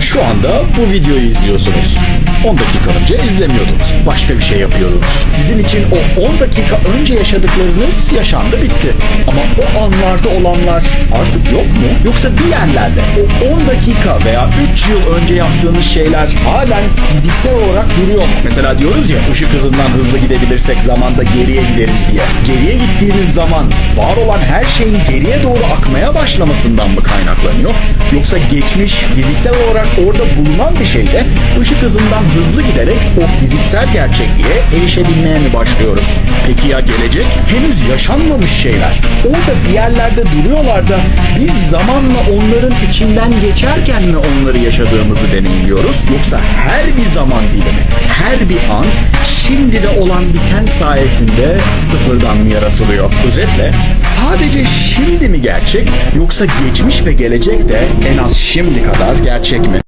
Şu anda bu videoyu izliyorsunuz. 10 dakika önce izlemiyordunuz. Başka bir şey yapıyordunuz. Sizin için o 10 dakika önce yaşadıklarınız yaşandı bitti. Ama o anlarda olanlar artık yok mu? Yoksa bir yerlerde o 10 dakika veya 3 yıl önce yaptığınız şeyler halen fiziksel olarak duruyor mu? Mesela diyoruz ya ışık hızından hızlı gidebilirsek zamanda geriye gideriz diye. Geriye gittiğimiz zaman var olan her şeyin geriye doğru akmaya başlamasından mı kaynaklanıyor? Yoksa geçmiş fiziksel olarak orada bulunan bir şeyde ışık hızından hızlı giderek o fiziksel gerçekliğe erişebilmeye mi başlıyoruz? Peki ya gelecek? Henüz yaşanmamış şeyler. Orada bir yerlerde duruyorlar da biz zamanla onların içinden geçerken mi onları yaşadığımızı deneyimliyoruz? Yoksa her bir zaman dilimi, her bir an şimdi de olan biten sayesinde sıfırdan mı yaratılıyor? Özetle sadece şimdi mi gerçek yoksa geçmiş ve gelecek de en az şimdi kadar gerçek mi?